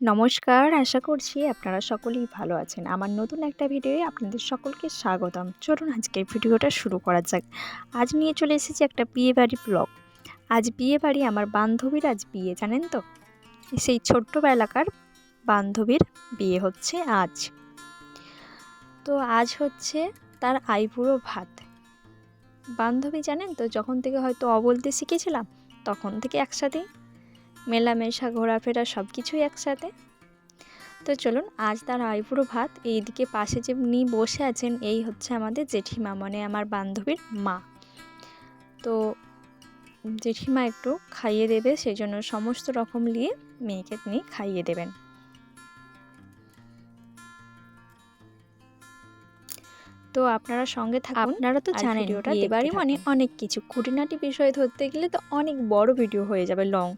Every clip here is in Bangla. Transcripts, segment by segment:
নমস্কার, আশা করছি আপনারা সকলেই ভালো আছেন। আমার নতুন একটা ভিডিওয়ে আপনাদের সকলকে স্বাগতম। চলুন আজকের ভিডিওটা শুরু করা যাক। আজ নিয়ে চলে এসেছি একটা বিয়ে বাড়ি ব্লগ। আজ বিয়ে বাড়ি আমার বান্ধবীর আজ বিয়ে, জানেন তো? সেই ছোট্টবেলাকার বান্ধবীর বিয়ে হচ্ছে আজ। তো আজ হচ্ছে তার আইবুড়ো ভাত। বান্ধবী, জানেন তো, যখন থেকে হয়তো অবলতে শিখেছিলাম, তখন থেকে একসাথেই মেলামেশা ঘোরাফেরা সব কিছুই একসাথে। তো চলুন আজ তার আইবুড়ো ভাত এইদিকে পাশে যে উনি বসে আছেন এই হচ্ছে আমাদের জেঠিমা মানে আমার বান্ধবীর মা। তো জেঠিমা একটু খাইয়ে দেবে সেই জন্য সমস্ত রকম নিয়ে মেয়েকে তিনি খাইয়ে দেবেন। তো আপনারা সঙ্গে থাকুন। আপনারা তো জানেন ভিডিওটা এবারই মানে অনেক কিছু। খুঁটিনাটি বিষয় ধরতে গেলে তো অনেক বড় ভিডিও হয়ে যাবে লং।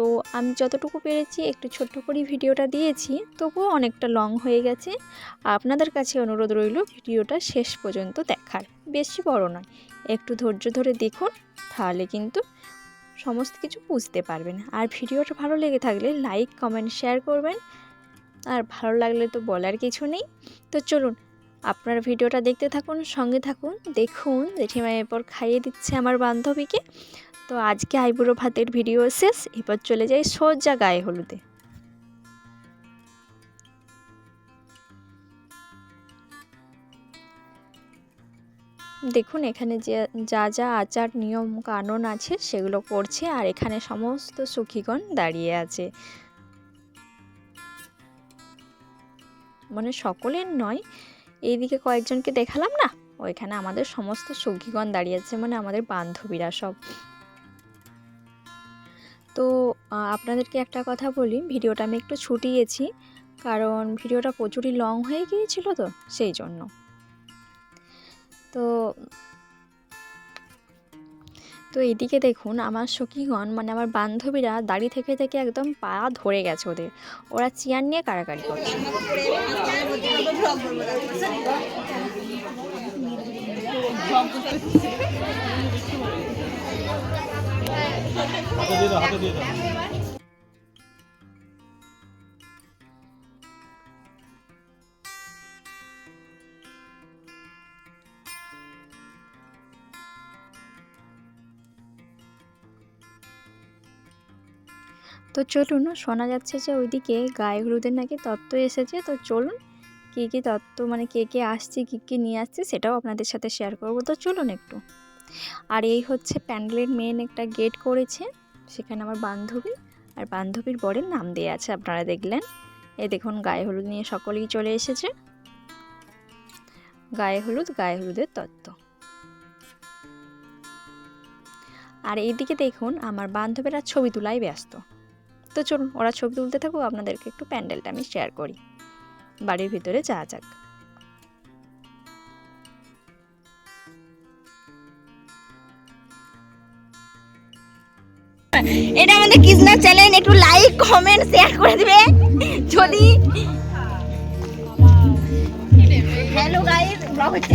তো আমি যতটুকু পেরেছি একটু ছোট্ট করে ভিডিওটা দিয়েছি, তবুও অনেকটা লং হয়ে গেছে। আপনাদের কাছে অনুরোধ রইল ভিডিওটা শেষ পর্যন্ত দেখার, বেশি বড় নয়, একটু ধৈর্য ধরে দেখুন, তাহলে কিন্তু সমস্ত কিছু বুঝতে পারবেন। আর ভিডিওটা ভালো লেগে থাকলে লাইক কমেন্ট শেয়ার করবেন। আর ভালো লাগলে তো বলার কিছু নেই। তো চলুন, আপনার ভিডিওটা দেখতে থাকুন, সঙ্গে থাকুন, দেখুন জেঠিমা এরপর খাইয়ে দিচ্ছে আমার বান্ধবীকে। তো আজকে আইবুড়ো ভাতের ভিডিও শেষ, এবার চলে যাই সোজা গায়ে হলুদে। দেখুন, এখানে যে, যা যা আচার, নিয়ম, কানুন আছে, সেগুলো করছে আর এখানে সমস্ত সুখীগণ দাঁড়িয়ে আছে। মানে সকলের নয়, এইদিকে কয়েকজনকে দেখালাম না? ওইখানে আমাদের সমস্ত সখীগণ দাঁড়িয়ে আছে মানে আমাদের বান্ধবীরা সব। তো আপনাদেরকে একটা কথা বলি, ভিডিওটা আমি একটু ছুটিয়েছি, কারণ ভিডিওটা প্রচুরই লং হয়ে গিয়েছিল তো, সেই জন্য। তো তো এদিকে দেখুন, আমার সখীগণ মানে আমার বান্ধবীরা দাঁড়িয়ে থেকে থেকে একদম পা ধরে গেছে ওদের। ওরা চেয়ার নিয়ে কাড়াকাড়ি করছে। হাতে দিয়ে দাও, হাতে দিয়ে দাও। তো চলুন, শোনা যাচ্ছে যে ওইদিকে গায়ে হলুদের নাকি তত্ত্ব এসেছে। তো চলুন, কী কী তত্ত্ব মানে কে কে আসছে, কী কী নিয়ে আসছে, সেটাও আপনাদের সাথে শেয়ার করব। তো চলুন একটু। আর এই হচ্ছে প্যান্ডেলের মেন একটা গেট করেছে, সেখানে আমার বান্ধবী আর বান্ধবীর বরের নাম দেওয়া আছে, আপনারা দেখলেন। এই দেখুন, গায়ে হলুদ নিয়ে সকলেই চলে এসেছে। গায়ে হলুদ, গায়ে হলুদের তত্ত্ব। আর এইদিকে দেখুন, আমার বান্ধবীরা ছবি তোলাই ব্যস্ত। তো চলুন, ওরা ছবি তুলতে থাকুক, আপনাদেরকে একটু প্যান্ডেলটা আমি শেয়ার করি। বাড়ির ভিতরে যা যাক। এটা আমাদের কৃষ্ণা চ্যানেল একটু লাইক কমেন্ট শেয়ার করে দিবে। যদি হ্যালো গাইস ব্লগ হচ্ছে।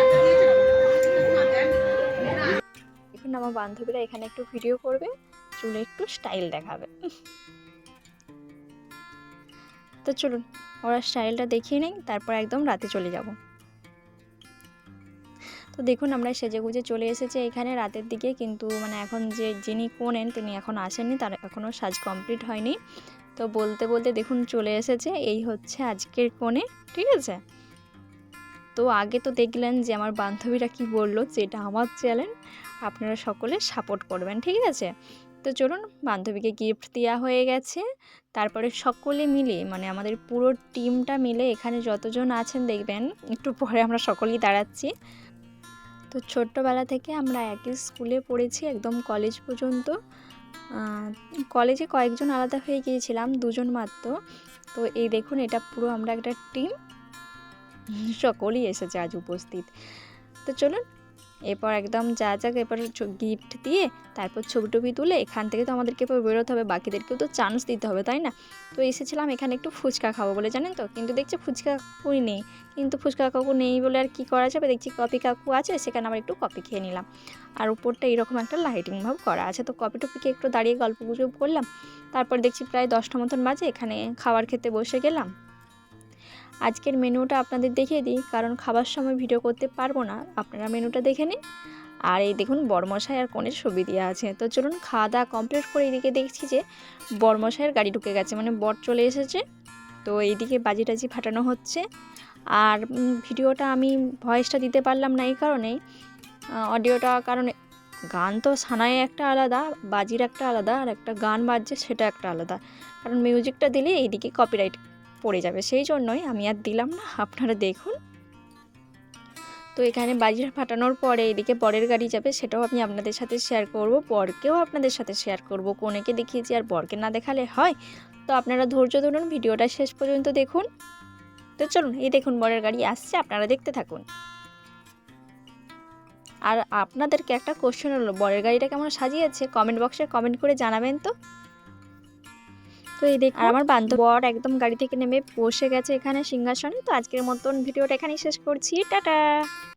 এখন আমার বান্ধবীরা এখানে একটু ভিডিও করবে, চুলে একটু স্টাইল দেখাবে। তো চলুন, ওরা স্টাইলটা দেখিয়ে নেই, তারপর একদম রাতে চলে যাব। তো দেখুন, আমরা সেজে গুজে চলে এসেছি এখানে, রাতের দিকে কিন্তু মানে এখন যে, যিনি কোনেন, তিনি এখন আসেননি, তার এখনও সাজ কমপ্লিট হয়নি। তো বলতে বলতে দেখুন, চলে এসেছে, এই হচ্ছে আজকের কোণে, ঠিক আছে? তো আগে তো দেখলেন যে, আমার বান্ধবীরা কি বলল যে এটা আমার চ্যানেল আপনারা সকলে সাপোর্ট করবেন, ঠিক আছে? তো চলুন, বান্ধবীকে গিফট দেওয়া হয়ে গেছে। তারপরে সকলে মিলে মানে আমাদের পুরো টিমটা মিলে এখানে যতজন আছেন দেখবেন, একটু পরে আমরা সকলেই দাঁড়াচ্ছি। তো ছোট্টবেলা থেকে আমরা একই স্কুলে পড়েছি, একদম কলেজ পর্যন্ত। কলেজে কয়েকজন আলাদা হয়ে গিয়েছিলাম, দুজন মাত্র। তো এই দেখুন, এটা পুরো আমরা একটা টিম সকলেই এসেছে আজ উপস্থিত। তো চলুন এরপর একদম যা যাক এরপর গিফট দিয়ে তারপর ছবি টবি তুলে এখান থেকে তো আমাদেরকে এরপর বেরোতে হবে, বাকিদেরকেও তো চান্স দিতে হবে, তাই না? তো এসেছিলাম এখানে একটু ফুচকা খাব বলে, জানেন তো? কিন্তু দেখছি ফুচকা কাকুই নেই। কিন্তু ফুচকা কাকু নেই বলে আর কি করা যাবে? দেখছি কপি কাকু আছে, সেখানে আবার একটু কপি খেয়ে নিলাম। আর উপরটা এরকম একটা লাইটিং ভাব করা আছে। তো কপি টপিকে একটু দাঁড়িয়ে গল্প গুজব করলাম। তারপর দেখছি প্রায় দশটা মতন বাজে, এখানে খাবার খেতে বসে গেলাম। আজকের মেনুটা আপনাদের দেখিয়ে দিই, কারণ খাবার সময় ভিডিও করতে পারব না। আপনারা মেনুটা দেখে নিন। আর এই দেখুন, বরমশাই আর কনের ছবি দেওয়া আছে। তো চলুন খাওয়া দাওয়া কমপ্লিট করে এদিকে দেখছি যে, বরমশাইয়ের গাড়ি ঢুকে গেছে মানে বর চলে এসেছে। তো এইদিকে বাজি টাজি ফাটানো হচ্ছে। আর ভিডিওটা আমি ভয়েসটা দিতে পারলাম না এই কারণেই। অডিওটা কারণে, গান তো সানায় একটা আলাদা, বাজির একটা আলাদা, আর একটা গান বাজছে সেটা একটা আলাদা। কারণ মিউজিকটা দিলে এইদিকে কপিরাইট পড়ে যাবে। সেই জন্যই আমি আর দিলাম না। আপনারা দেখুন। তো এখানে বাজি ফাটানোর পরে এদিকে বরের গাড়ি যাবে, সেটাও আমি আপনাদের সাথে শেয়ার করব। বরকেও আপনাদের সাথে শেয়ার করব। কোনেকে দেখিয়েছি আর বরকে না দেখালে হয়? তো আপনারা ধৈর্য ধরুন, ভিডিওটা শেষ পর্যন্ত দেখুন। তো চলুন, এই দেখুন বরের গাড়ি আসছে, আপনারা দেখতে থাকুন। আর আপনাদেরকে একটা কোশ্চেন হলো, বরের গাড়িটা কেমন সাজিয়েছে? কমেন্ট বক্সে কমেন্ট করে জানাবেন তো। তো এই দেখো আমার বান্ধব বর একদম গাড়ি থেকে নেমে বসে গেছে এখানে সিংহাসনে। তো আজকের মতন ভিডিওটা এখানেই শেষ করছি। টাটা।